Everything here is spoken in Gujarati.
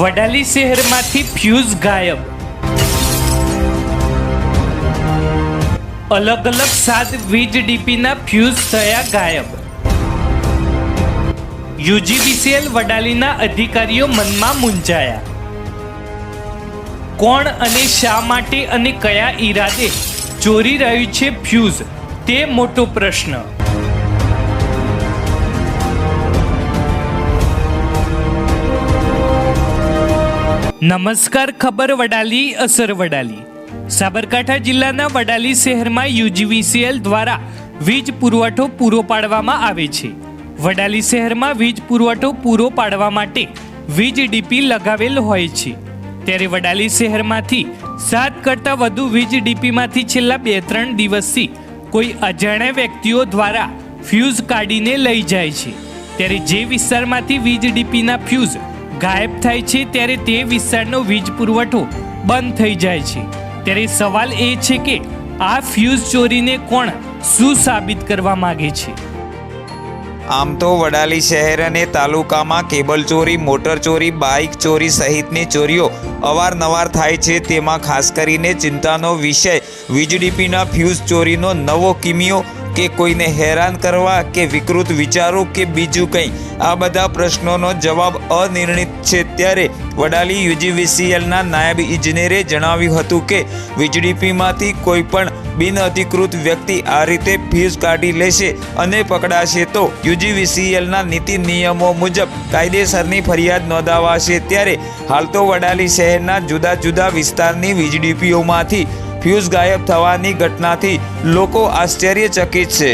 વડાલી શહેરમાંથી ફ્યુઝ ગાયબ. અલગ અલગ સાત વીજ ડીપીના ફ્યુઝ થયા ગાયબ. યુજીબીસીએલ વડાલીના અધિકારીઓ મનમાં મૂંઝાયા. કોણ અને શા માટે અને કયા ઈરાદે ચોરી રહ્યું છે ફ્યુઝ તે મોટો પ્રશ્ન. નમસ્કાર, ખબર વડાલી, અસર વડાલી. સાબરકાંઠા જિલ્લાના વડાલી શહેરમાં યુજીવીસીએલ દ્વારા વીજ પુરવઠો પૂરો પાડવામાં આવે છે. વડાલી શહેરમાં વીજ પુરવઠો પૂરો પાડવા માટે વીજ ડીપી લગાવેલ હોય છે. ત્યારે વડાલી શહેરમાંથી સાત કરતાં વધુ વીજ ડીપીમાંથી છેલ્લા બે ત્રણ દિવસથી કોઈ અજાણ્યા વ્યક્તિઓ દ્વારા ફ્યુઝ કાઢીને લઈ જાય છે. ત્યારે જે વિસ્તારમાંથી વીજ ડીપીના ફ્યુઝ ગાયબ થાય છે ત્યારે તે વિસ્તારનો વીજ પુરવઠો બંધ થઈ જાય છે. ત્યારે સવાલ એ છે કે આ ફ્યુઝ ચોરીને કોણ શું સાબિત કરવા માગે છે? આમ તો વડાલી શહેર અને તાલુકામાં કેબલ ચોરી, મોટર ચોરી, બાઇક ચોરી સહિતની ચોરીઓ અવારનવાર થાય છે. તેમાં ખાસ કરીને ચિંતાનો વિષય વીજડીપીના ફ્યુઝ ચોરીનો નવો કિમિયો કે કોઈને હેરાન કરવા કે વિકૃત વિચારો કે બીજું કંઈ? આ બધા પ્રશ્નોનો જવાબ અનિર્ણિત છે. ત્યારે વડાલી યુજીવીસીએલના નાયબ ઇજનેરે જણાવ્યું હતું કે વીજડીપીમાંથી કોઈ પણ બિનઅધિકૃત વ્યક્તિ આ રીતે ફીઝ કાઢી લેશે અને પકડાશે તો યુજીવીસીએલના નીતિ નિયમો મુજબ કાયદેસરની ફરિયાદ નોંધાવાશે. ત્યારે હાલ તો વડાલી શહેરના જુદા જુદા વિસ્તારની વીજડીપીઓમાંથી ફ્યુઝ ગાયબ થવાની ઘટનાથી લોકો આશ્ચર્યચકિત છે.